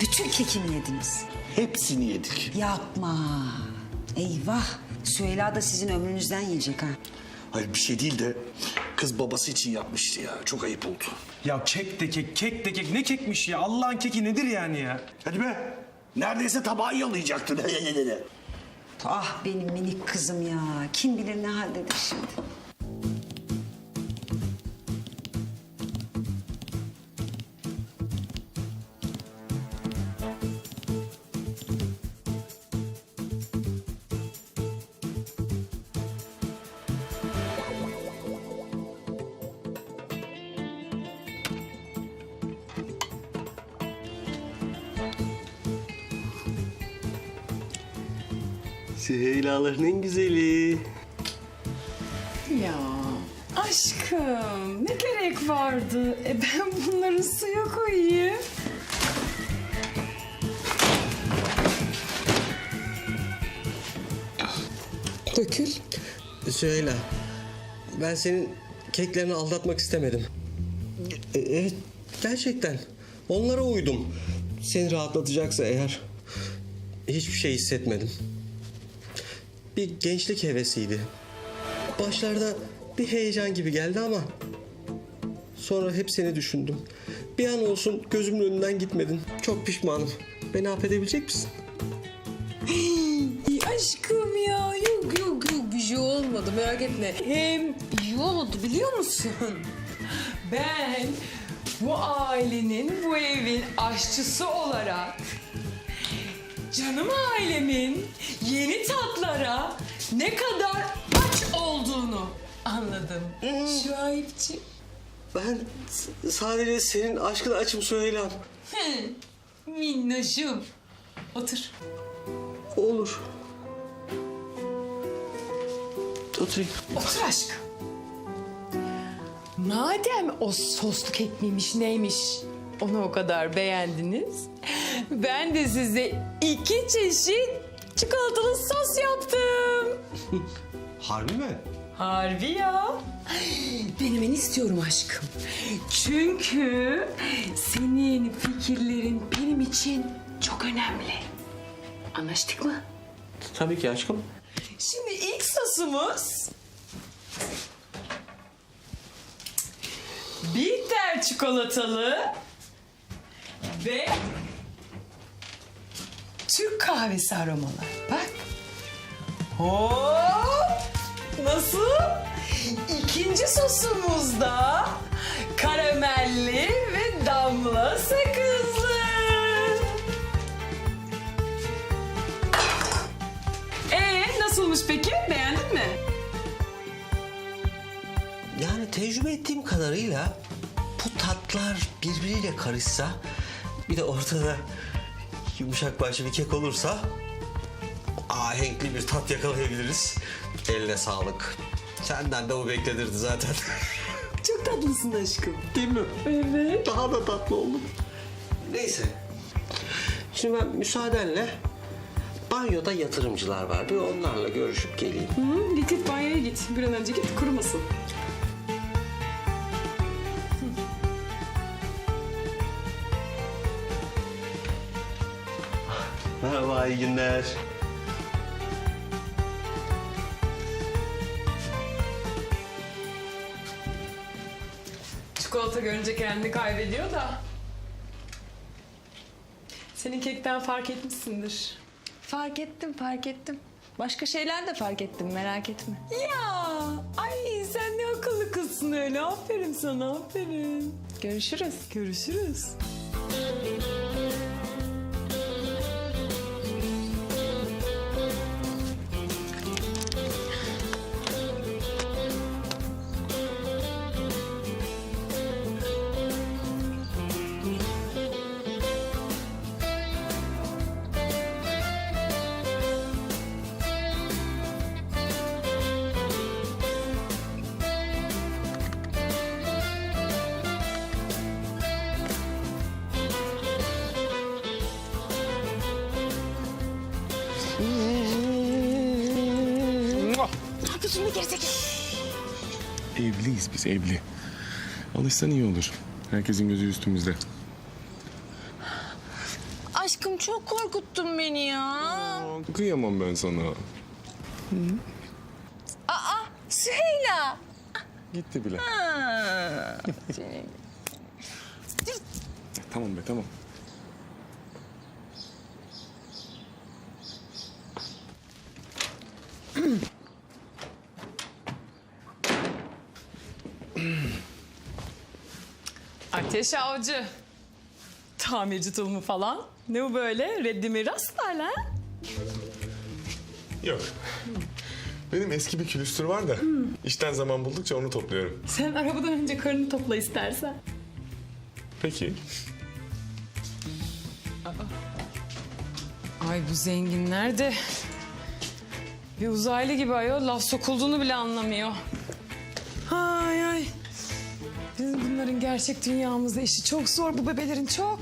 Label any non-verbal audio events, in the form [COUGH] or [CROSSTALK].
Bütün kekini yediniz. Hepsini yedik. Yapma. Eyvah. Süheyla da sizin ömrünüzden yiyecek ha. Hayır bir şey değil de kız babası için yapmıştı ya. Çok ayıp oldu. Ya kek de kek, kek de kek. Ne kekmiş ya? Allah'ın keki nedir yani ya? Hadi be. Neredeyse tabağı yalayacaktın. [LAUGHS] Ah benim minik kızım ya. Kim bilir ne haldedir şimdi. Süheyla'ların en güzeli. Ya aşkım ne gerek vardı? E ben bunları suya koyayım. Dökül. Süheyla, ben senin keklerini aldatmak istemedim. E, evet, gerçekten. Onlara uydum. Seni rahatlatacaksa eğer hiçbir şey hissetmedim. Bir gençlik hevesiydi. Başlarda bir heyecan gibi geldi ama sonra hep seni düşündüm. Bir an olsun gözümün önünden gitmedin. Çok pişmanım. Beni affedebilecek misin? Aşkım ya yok yok yok bir şey olmadı merak etme. Hem iyi oldu biliyor musun? [LAUGHS] Ben bu ailenin bu evin aşçısı olarak canım ailemin yeni tatlara ne kadar aç olduğunu anladım. Şahipçi. Ben s- sadece senin aşkına açım Süheyla'm. Minnoşum. Otur. Olur. Oturayım. Otur aşkım. Madem o soslu kek miymiş neymiş onu o kadar beğendiniz. Ben de size iki çeşit çikolatalı sos yaptım. [LAUGHS] Harbi mi? Harbi ya. Denemeni istiyorum aşkım. Çünkü senin fikirlerin benim için çok önemli. Anlaştık mı? Tabii ki aşkım. Şimdi ilk sosumuz... Bitter çikolatalı ve Türk kahvesi aromalı. Bak. Hop! Nasıl? İkinci sosumuz da karamelli ve damla sakızlı. Ee nasılmış peki? Beğendin mi? Yani tecrübe ettiğim kadarıyla bu tatlar birbiriyle karışsa bir de ortada yumuşak başlı bir kek olursa ahenkli bir tat yakalayabiliriz. Eline sağlık. Senden de bu beklenirdi zaten. [LAUGHS] Çok tatlısın aşkım. Değil mi? Evet. Daha da tatlı oldum. Neyse. Şimdi ben müsaadenle banyoda yatırımcılar var. Bir onlarla görüşüp geleyim. Hı, git git banyoya git. Bir an önce git kurumasın. Merhaba, iyi günler. Çikolata görünce kendini kaybediyor da. Senin kekten fark etmişsindir. Fark ettim, fark ettim. Başka şeyler de fark ettim, merak etme. Ya, ay sen ne akıllı kızsın öyle. Aferin sana, aferin. Görüşürüz. Görüşürüz. Evliyiz biz evli. Alışsan iyi olur. Herkesin gözü üstümüzde. aşkım çok korkuttun beni ya. Aa, kıyamam ben sana. Aa Süheyla. Gitti bile. tamam be tamam. Ateş avcı. Tamirci tulumu falan. Ne bu böyle? Reddi miras hala? Yok. Benim eski bir külüstür var da işten zaman buldukça onu topluyorum. Sen arabadan önce karını topla istersen. Peki. Ay bu zenginler de bir uzaylı gibi ayol laf sokulduğunu bile anlamıyor. Bizim bunların gerçek dünyamızda işi çok zor bu bebelerin çok.